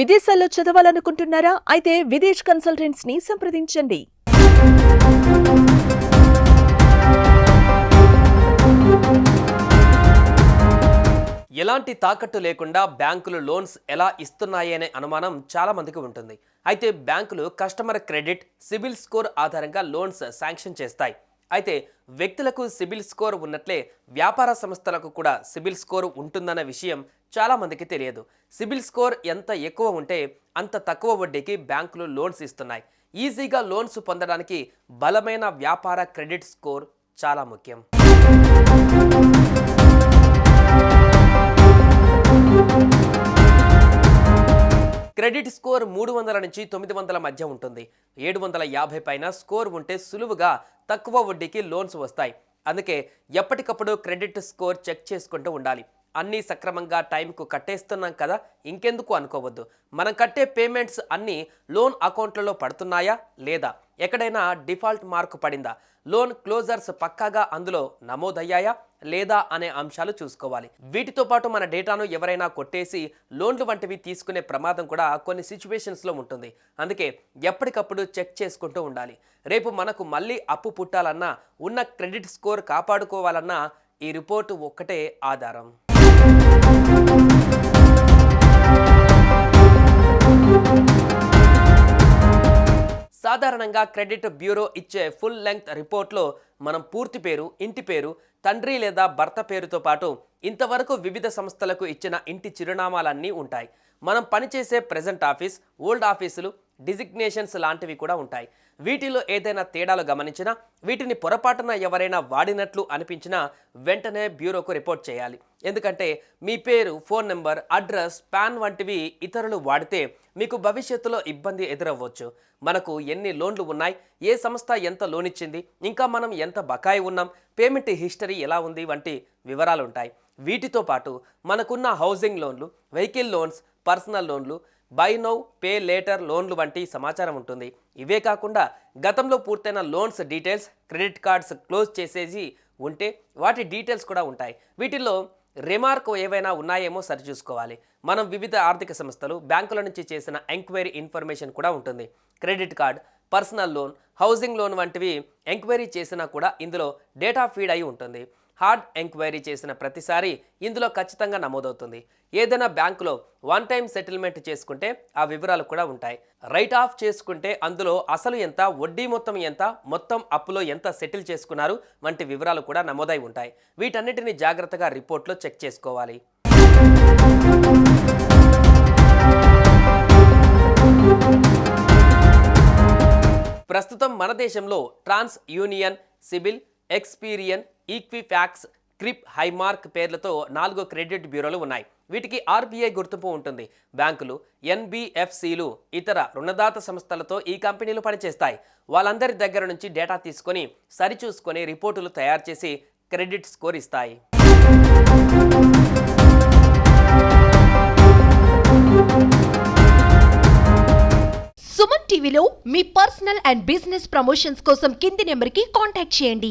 విదేశాల్లో చదవాలనుకుంటున్నారా? అయితే విదేశ్ కన్సల్టెంట్స్ని సంప్రదించండి. ఎలాంటి తాకట్టు లేకుండా బ్యాంకులు లోన్స్ ఎలా ఇస్తున్నాయి అనే అనుమానం చాలా మందికి ఉంటుంది. అయితే బ్యాంకులు కస్టమర్ క్రెడిట్ సిబిల్ స్కోర్ ఆధారంగా లోన్స్ శాంక్షన్ చేస్తాయి. అయితే వ్యక్తులకు సిబిల్ స్కోర్ ఉన్నట్లే వ్యాపార సంస్థలకు కూడా సిబిల్ స్కోర్ ఉంటుందన్న విషయం చాలా మందికి తెలియదు. సిబిల్ స్కోర్ ఎంత ఎక్కువ ఉంటే అంత తక్కువ వడ్డీకి బ్యాంకులు లోన్స్ ఇస్తున్నాయి. ఈజీగా లోన్స్ పొందడానికి బలమైన వ్యాపార క్రెడిట్ స్కోర్ చాలా ముఖ్యం. క్రెడిట్ స్కోర్ మూడు వందల నుంచి తొమ్మిది వందల మధ్య ఉంటుంది. ఏడు వందల యాభై పైన స్కోర్ ఉంటే సులువుగా తక్కువ వడ్డీకి లోన్స్ వస్తాయి. అందుకే ఎప్పటికప్పుడు క్రెడిట్ స్కోర్ చెక్ చేసుకుంటూ ఉండాలి. అన్నీ సక్రమంగా టైంకు కట్టేస్తున్నాం కదా ఇంకెందుకు అనుకోవద్దు. మనం కట్టే పేమెంట్స్ అన్నీ లోన్ అకౌంట్లలో పడుతున్నాయా లేదా? ఎక్కడైనా డిఫాల్ట్ మార్కు పడిందా? లోన్ క్లోజర్స్ పక్కాగా అందులో నమోదయ్యాయా లేదా అనే అంశాలు చూసుకోవాలి. వీటితో పాటు మన డేటాను ఎవరైనా కొట్టేసి లోన్లు వంటివి తీసుకునే ప్రమాదం కూడా కొన్ని సిచ్యువేషన్స్లో ఉంటుంది. అందుకే ఎప్పటికప్పుడు చెక్ చేసుకుంటూ ఉండాలి. రేపు మనకు మళ్ళీ అప్పు పుట్టాలన్నా ఉన్న క్రెడిట్ స్కోర్ కాపాడుకోవాలన్నా ఈ రిపోర్టు ఒక్కటే ఆధారం. సాధారణంగా క్రెడిట్ బ్యూరో ఇచ్చే ఫుల్ లెంగ్త్ రిపోర్ట్లో మనం పూర్తి పేరు ఇంటి పేరు తండ్రి లేదా భర్త పేరుతో పాటు ఇంతవరకు వివిధ సంస్థలకు ఇచ్చిన ఇంటి చిరునామాలన్నీ ఉంటాయి. మనం పనిచేసే ప్రజెంట్ ఆఫీస్ ఓల్డ్ ఆఫీసులు డిజిగ్నేషన్స్ లాంటివి కూడా ఉంటాయి. వీటిలో ఏదైనా తేడాలు గమనించినా వీటిని పొరపాటున ఎవరైనా వాడినట్లు అనిపించినా వెంటనే బ్యూరోకు రిపోర్ట్ చేయాలి. ఎందుకంటే మీ పేరు ఫోన్ నెంబర్ అడ్రస్ పాన్ వంటివి ఇతరులు వాడితే మీకు భవిష్యత్తులో ఇబ్బంది ఎదురవ్వచ్చు. మనకు ఎన్ని లోన్లు ఉన్నాయి ఏ సంస్థ ఎంత లోన్ ఇచ్చింది ఇంకా మనం ఎంత బకాయి ఉన్నాం పేమెంట్ హిస్టరీ ఎలా ఉంది వంటి వివరాలు ఉంటాయి వీటితో పాటు మనకున్న హౌసింగ్ లోన్లు వెహికల్ లోన్స్ పర్సనల్ లోన్లు బై నౌ పే లేటర్ లోన్లు వంటి సమాచారం ఉంటుంది. ఇవే కాకుండా గతంలో పూర్తయిన loans details credit cards close చేసేసి ఉంటే వాటి డీటెయిల్స్ కూడా ఉంటాయి. వీటిల్లో రిమార్క్ ఏవైనా ఉన్నాయేమో సరిచూసుకోవాలి మనం వివిధ ఆర్థిక సంస్థలు బ్యాంకుల నుంచి చేసిన ఎంక్వైరీ ఇన్ఫర్మేషన్ కూడా ఉంటుంది. Credit card personal loan housing loan వంటివి ఎంక్వైరీ చేసినా కూడా ఇందులో డేటా ఫీడ్ అయి ఉంటుంది. హార్డ్ ఎంక్వైరీ చేసిన ప్రతిసారి ఇందులో ఖచ్చితంగా నమోదవుతుంది. ఏదైనా బ్యాంకులో వన్ టైం సెటిల్మెంట్ చేసుకుంటే ఆ వివరాలు కూడా ఉంటాయి. రైట్ ఆఫ్ చేసుకుంటే అందులో అసలు ఎంత వడ్డీ మొత్తం ఎంత మొత్తం అప్పులో ఎంత సెటిల్ చేసుకున్నారు వంటి వివరాలు కూడా నమోదై ఉంటాయి. వీటన్నిటిని జాగ్రత్తగా రిపోర్ట్లో చెక్ చేసుకోవాలి. ప్రస్తుతం మన దేశంలో TransUnion CIBIL Experian Equifax CRIF High Mark పేర్లతో నాలుగు క్రెడిట్ బ్యూరోలు ఉన్నాయి. వీటికి ఆర్బీఐ గుర్తింపు ఉంటుంది. బ్యాంకులు ఎన్బిఎఫ్సిలు ఇతర రుణదాత సంస్థలతో ఈ కంపెనీలు పనిచేస్తాయి. వాళ్ళందరి దగ్గర నుంచి డేటా తీసుకొని సరిచూసుకొని రిపోర్టులు తయారు చేసి క్రెడిట్ స్కోర్ ఇస్తాయి. సుమన్ టీవీలో మీ పర్సనల్ అండ్ బిజినెస్ ప్రమోషన్స్ కోసం కింది నెంబర్కి కాంటాక్ట్ చేయండి.